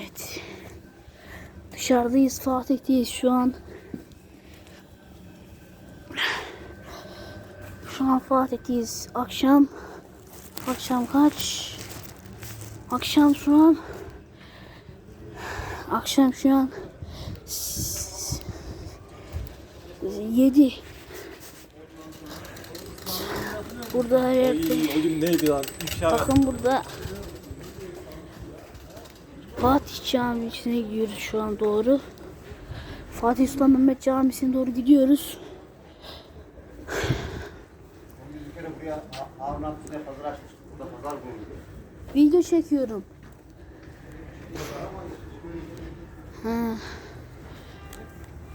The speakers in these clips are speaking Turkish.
Evet. Dışarıdayız. Fatih'teyiz şu an. Şu an Fatih'teyiz. Akşam. Akşam kaç? Akşam şu an. Akşam şu an. 7. Burada her yerde. Bakın burada Fatih Camisi'ne gidiyoruz şu an doğru. Fatih Sultan Mehmet Camisi'ne doğru gidiyoruz. Video çekiyorum. Ha.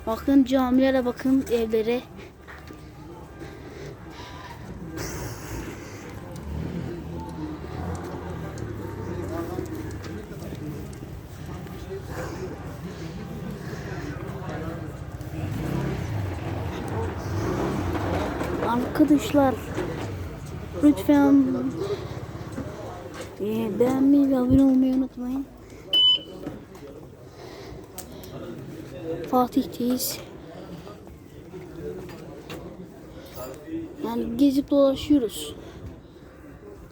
Bakın camilere bakın evlere. Arkadaşlar lütfen ee, beğenmeyi ve abone olmayı unutmayın. Fatih'teyiz. Yani gezip dolaşıyoruz.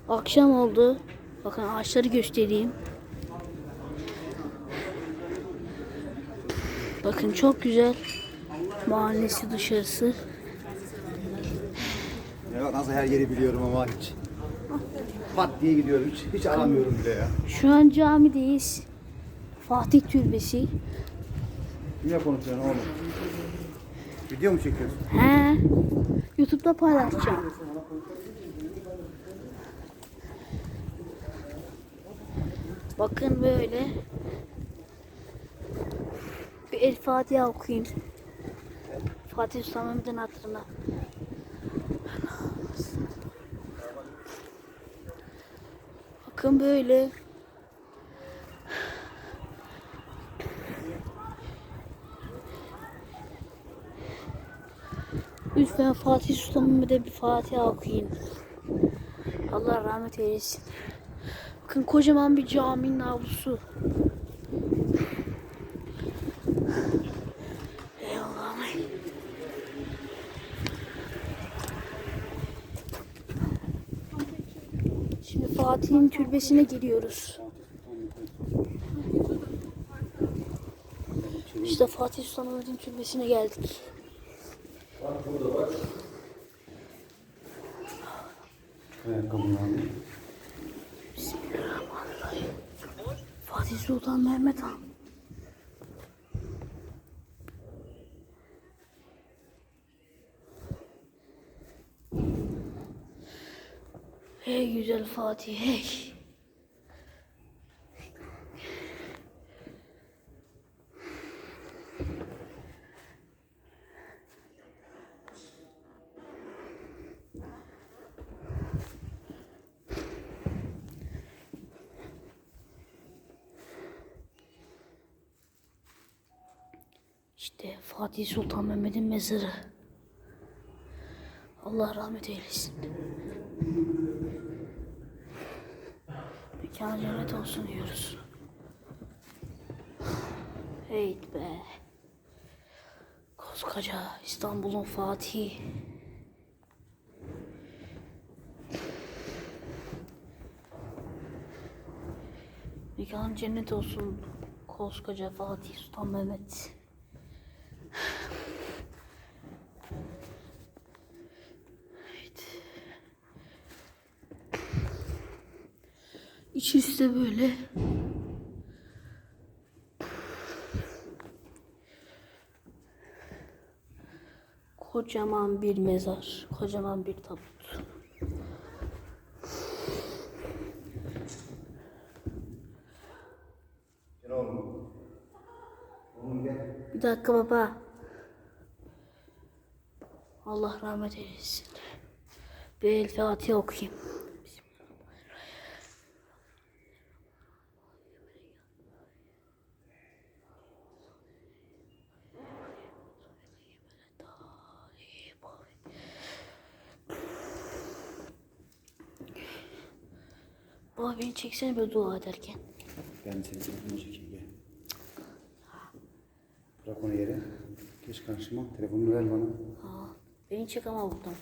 Akşam oldu. Bakın ağaçları göstereyim. Bakın çok güzel. Mahallesi dışarısı. Ya nasıl her yeri biliyorum ama hiç. Pat diye gidiyorum hiç. Hiç aramıyorum bile ya. Şu an camideyiz. Fatih Türbesi. Niye konuşuyorsun oğlum? Video mu çekiyorsun? He. YouTube'da paylaşacağım. Bakın böyle. Bir El Fatiha okuyayım. Fatih Sultan Mehmet'in hatırına. Bakın böyle. Lütfen Fatih Sultan Mehmet'e bir Fatiha okuyun. Allah rahmet eylesin. Bakın kocaman bir caminin avlusu. Fatih'in türbesine giriyoruz. İşte Fatih Sultan Mehmet'in türbesine geldik. Bismillahirrahmanirrahim. Fatih Sultan Mehmet Han. Hey güzel Fatih hey. İşte Fatih Sultan Mehmet'in mezarı. Allah rahmet eylesin. Mekanı cennet olsun diyoruz. Hey be. Koskoca İstanbul'un Fatih. Mekanı cennet olsun. Koskoca Fatih Sultan Mehmet. İçerisi de böyle. Kocaman bir mezar, kocaman bir tabut. Bir dakika baba. Allah rahmet eylesin. Bir El Fatiha okuyayım. Baba beni çeksene böyle dua ederken. Ben seni telefonuma çekeyim gel. Bırak onu yere. Geç karşıma. Telefonunu ver bana. Aa, beni çek ama buradan.